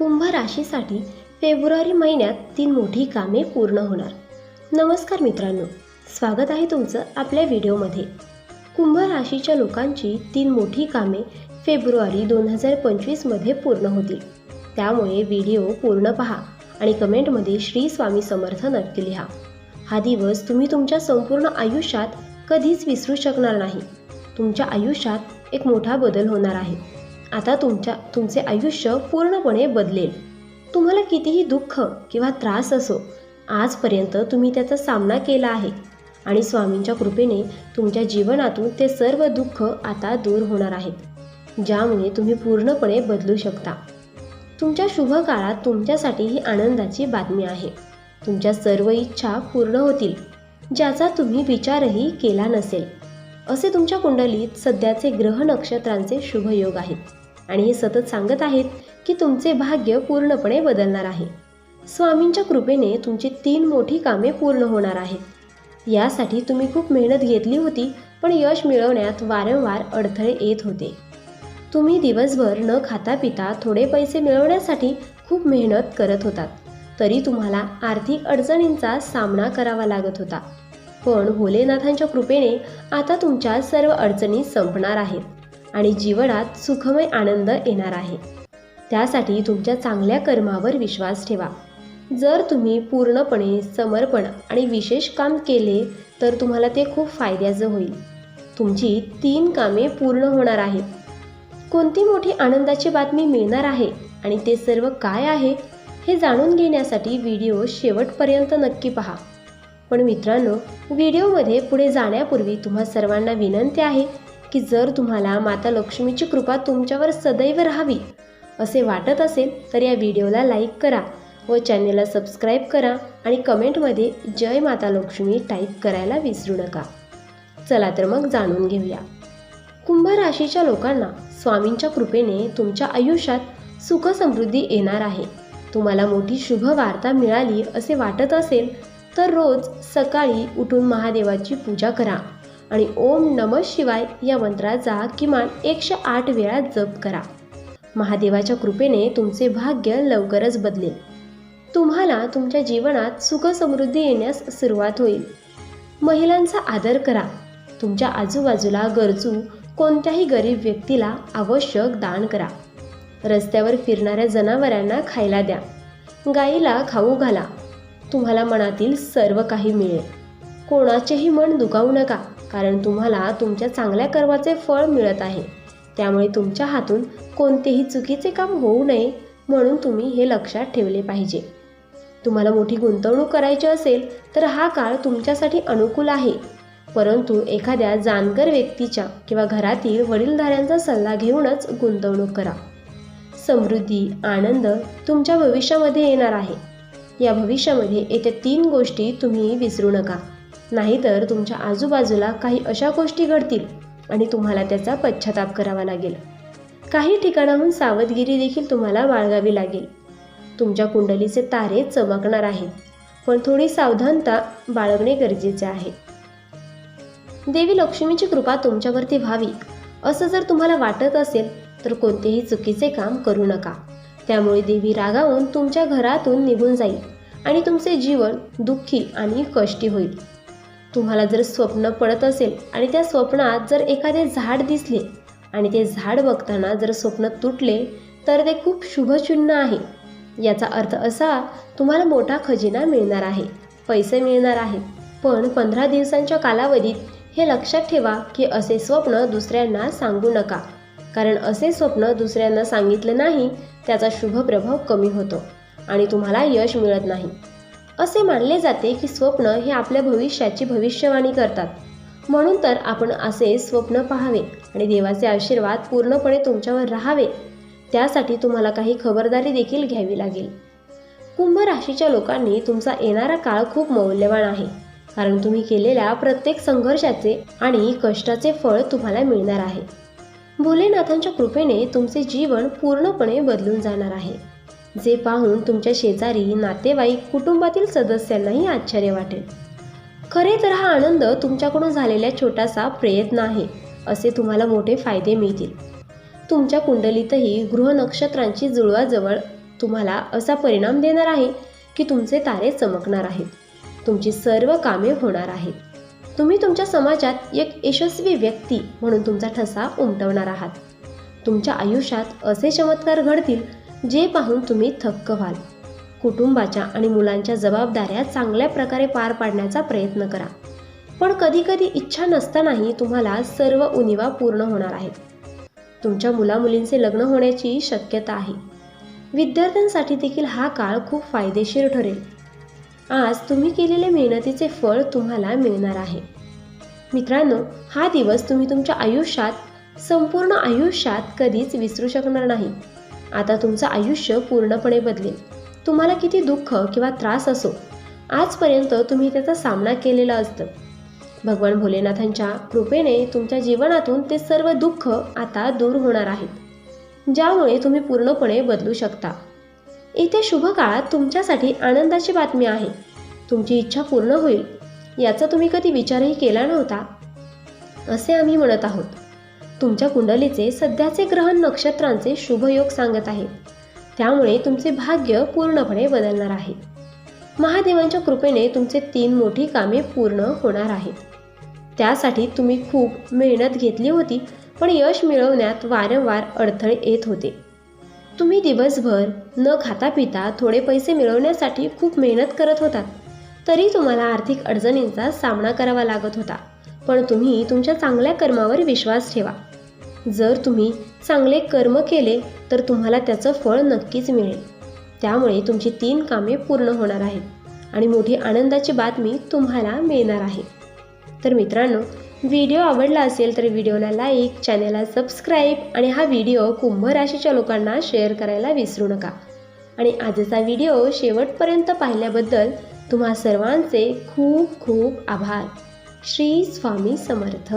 Kumbh राशीसाठी February महिन्यात तीन मोठी कामे पूर्ण होणार. नमस्कार मित्रांनो स्वागत आहे तुमचं आपल्या व्हिडिओमध्ये. कुंभ राशीच्या लोकांची तीन मोठी कामे फेब्रुवारी दोन हजार पंचवीसमध्ये पूर्ण होतील. त्यामुळे व्हिडिओ पूर्ण पहा आणि कमेंटमध्ये श्री स्वामी समर्थ नक्की लिहा. हा दिवस तुम्ही तुमच्या संपूर्ण आयुष्यात कधीच विसरू शकणार नाही. तुमच्या आयुष्यात एक मोठा बदल होणार आहे. आता तुमच्या तुमचे आयुष्य पूर्णपणे बदलेल. तुम्हाला कितीही दुःख किंवा त्रास असो आजपर्यंत तुम्ही त्याचा सामना केला आहे. आणि स्वामींच्या कृपेने तुमच्या जीवनातून ते सर्व दुःख आता दूर होणार आहेत ज्यामुळे तुम्ही पूर्णपणे बदलू शकता. तुमच्या शुभ काळात तुमच्यासाठी ही आनंदाची बातमी आहे. तुमच्या सर्व इच्छा पूर्ण होतील ज्याचा तुम्ही विचारही केला नसेल. असे तुमच्या कुंडलीत सध्याचे ग्रह नक्षत्रांचे शुभयोग आहेत. आणि हे सतत सांगत आहेत की तुमचे भाग्य पूर्णपणे बदलणार आहे. स्वामींच्या कृपेने तुमची तीन मोठी कामे पूर्ण होणार आहेत. यासाठी तुम्ही खूप मेहनत घेतली होती पण यश मिळवण्यात वारंवार अडथळे येत होते. तुम्ही दिवसभर न खाता पिता थोडे पैसे मिळवण्यासाठी खूप मेहनत करत होतात. तरी तुम्हाला आर्थिक अडचणींचा सामना करावा लागत होता. पण भोलेनाथांच्या कृपेने आता तुमच्या सर्व अडचणी संपणार आहेत. आणि जीवनात सुखमय आनंद येणार आहे. त्यासाठी तुमच्या चांगल्या कर्मावर विश्वास ठेवा. जर तुम्ही पूर्णपणे समर्पण आणि विशेष काम केले तर तुम्हाला ते खूप फायद्याचं होईल. तुमची तीन कामे पूर्ण होणार आहेत. कोणती मोठी आनंदाची बातमी मिळणार आहे आणि ते सर्व काय आहे हे जाणून घेण्यासाठी व्हिडिओ शेवटपर्यंत नक्की पहा. पण मित्रांनो व्हिडिओमध्ये पुढे जाण्यापूर्वी तुम्हा सर्वांना विनंती आहे की जर तुम्हाला माता लक्ष्मीची कृपा तुमच्यावर सदैव राहावी असे वाटत असेल तर या व्हिडिओला लाईक करा व चॅनेलला सबस्क्राईब करा आणि कमेंटमध्ये जय माता लक्ष्मी टाईप करायला विसरू नका. चला तर मग जाणून घेऊया. कुंभ राशीच्या लोकांना स्वामींच्या कृपेने तुमच्या आयुष्यात सुख समृद्धी येणार आहे. तुम्हाला मोठी शुभ वार्ता मिळाली असे वाटत असेल तर रोज सकाळी उठून महादेवाची पूजा करा. आणि ओम नम शिवाय या मंत्राचा किमान एकशे आठ वेळा जप करा. महादेवाच्या कृपेने तुमचे भाग्य लवकरच बदलेल. तुम्हाला तुमच्या जीवनात सुख समृद्धी येण्यास सुरुवात होईल. महिलांचा आदर करा. तुमच्या आजूबाजूला गरजू कोणत्याही गरीब व्यक्तीला आवश्यक दान करा. रस्त्यावर फिरणाऱ्या जनावरांना खायला द्या. गाईला खाऊ घाला. तुम्हाला मनातील सर्व काही मिळेल. कोणाचेही मन दुखावू नका. कारण तुम्हाला तुमच्या चांगल्या कर्माचे फळ मिळत आहे. त्यामुळे तुमच्या हातून कोणतेही चुकीचे काम होऊ नये म्हणून तुम्ही हे लक्षात ठेवले पाहिजे. तुम्हाला मोठी गुंतवणूक करायची असेल तर हा काळ तुमच्यासाठी अनुकूल आहे. परंतु एखाद्या जाणकार व्यक्तीच्या किंवा घरातील वडीलधाऱ्यांचा सल्ला घेऊनच गुंतवणूक करा. समृद्धी आनंद तुमच्या भविष्यामध्ये येणार आहे. या भविष्यामध्ये येत्या तीन गोष्टी तुम्ही विसरू नका. नाहीतर तुमच्या आजूबाजूला काही अशा गोष्टी घडतील आणि तुम्हाला त्याचा पश्चाताप करावा लागेल. काही ठिकाणाहून सावधगिरी देखील तुम्हाला बाळगावी लागेल. तुमच्या कुंडलीचे तारे चमकणार आहेत पण थोडी सावधानता बाळगणे गरजेचे आहे. देवी लक्ष्मीची कृपा तुमच्यावरती व्हावी असं जर तुम्हाला वाटत असेल तर कोणतेही चुकीचे काम करू नका. त्यामुळे देवी रागावून तुमच्या घरातून निघून जाईल आणि तुमचे जीवन दुःखी आणि कष्टी होईल. तुम्हाला जर स्वप्न पडत असेल आणि त्या स्वप्नात जर एखादे झाड दिसले आणि ते झाड बघताना जर स्वप्न तुटले तर ते खूप शुभचिन्ह आहे. याचा अर्थ असा तुम्हाला मोठा खजिना मिळणार आहे पैसे मिळणार आहेत पण पंधरा दिवसांच्या कालावधीत हे लक्षात ठेवा की असे स्वप्न दुसऱ्यांना सांगू नका. कारण असे स्वप्न दुसऱ्यांना सांगितलं नाही त्याचा शुभ प्रभाव कमी होतो आणि तुम्हाला यश मिळत नाही. असे मानले जाते की स्वप्न हे आपल्या भविष्याची भविष्यवाणी करतात. म्हणून तर आपण असे स्वप्न पाहावे आणि देवाचे आशीर्वाद पूर्णपणे तुमच्यावर राहावे. त्यासाठी तुम्हाला काही खबरदारी देखील घ्यावी लागेल. कुंभ राशीच्या लोकांनी तुमचा येणारा काळ खूप मौल्यवान आहे. कारण तुम्ही केलेल्या प्रत्येक संघर्षाचे आणि कष्टाचे फळ तुम्हाला मिळणार आहे. भोलेनाथांच्या कृपेने तुमचे जीवन पूर्णपणे बदलून जाणार आहे. जे पाहून तुमच्या शेजारी नातेवाईक कुटुंबातील सदस्यांनाही आश्चर्य वाटेल. खरे तर हा आनंद तुमच्याकडून झालेला छोटासा प्रयत्न आहे असे तुम्हाला मोठे फायदे मिळतील. तुमच्या कुंडलीतही गृहनक्षत्रांची जुळवाजवळ तुम्हाला असा परिणाम देणार आहे की तुमचे तारे चमकणार आहेत. तुमची सर्व कामे होणार आहेत. तुम्ही तुमच्या समाजात एक यशस्वी व्यक्ती म्हणून तुमचा ठसा उमटवणार आहात. तुमच्या आयुष्यात असे चमत्कार घडतील जे पाहून तुम्ही थक्क व्हाल. कुटुंबाच्या आणि मुलांच्या जबाबदाऱ्या चांगल्या प्रकारे पार पाडण्याचा प्रयत्न करा. पण कधीकधी इच्छा नसतानाही तुम्हाला सर्व उणिवा पूर्ण होणार आहेत. तुमच्या मुलामुलींचे लग्न होण्याची शक्यता आहे. विद्यार्थ्यांसाठी देखील हा काळ खूप फायदेशीर ठरेल. आज तुम्ही केलेले मेहनतीचे फळ तुम्हाला मिळणार आहे. मित्रांनो हा दिवस तुम्ही तुमच्या आयुष्यात संपूर्ण आयुष्यात कधीच विसरू शकणार नाही. आता तुमचं आयुष्य पूर्णपणे बदलेल. तुम्हाला किती दुःख किंवा त्रास असो आजपर्यंत तुम्ही त्याचा सामना केलेला असतं. भगवान भोलेनाथांच्या कृपेने तुमच्या जीवनातून ते सर्व दुःख आता दूर होणार आहेत ज्यामुळे तुम्ही पूर्णपणे बदलू शकता. येत्या शुभ काळात तुमच्यासाठी आनंदाची बातमी आहे. तुमची इच्छा पूर्ण होईल याचा तुम्ही कधी विचारही केला नव्हता असे आम्ही म्हणत आहोत. तुमच्या कुंडलीचे सध्याचे ग्रहण नक्षत्रांचे शुभयोग सांगत आहेत त्यामुळे तुमचे भाग्य पूर्णपणे बदलणार आहे. महादेवांच्या कृपेने तुमचे तीन मोठी कामे पूर्ण होणार आहेत. त्यासाठी तुम्ही खूप मेहनत घेतली होती पण यश मिळवण्यात वारंवार अडथळे येत होते. तुम्ही दिवसभर न खाता पिता थोडे पैसे मिळवण्यासाठी खूप मेहनत करत होतात. तरी तुम्हाला आर्थिक अडचणींचा सामना करावा लागत होता. पण तुम्ही तुमच्या चांगल्या कर्मावर विश्वास ठेवा. जर तुम्ही चांगले कर्म केले तर तुम्हाला त्याचं फळ नक्कीच मिळेल. त्यामुळे तुमची तीन कामे पूर्ण होणार आहेत आणि मोठी आनंदाची बातमी तुम्हाला मिळणार आहे. तर मित्रांनो व्हिडिओ आवडला असेल तर व्हिडिओला लाईक चॅनेलला सबस्क्राईब आणि हा व्हिडिओ कुंभ राशीच्या लोकांना शेअर करायला विसरू नका. आणि आजचा व्हिडिओ शेवटपर्यंत पाहिल्याबद्दल तुम्हा सर्वांचे खूप खूप आभार. श्री स्वामी समर्थ.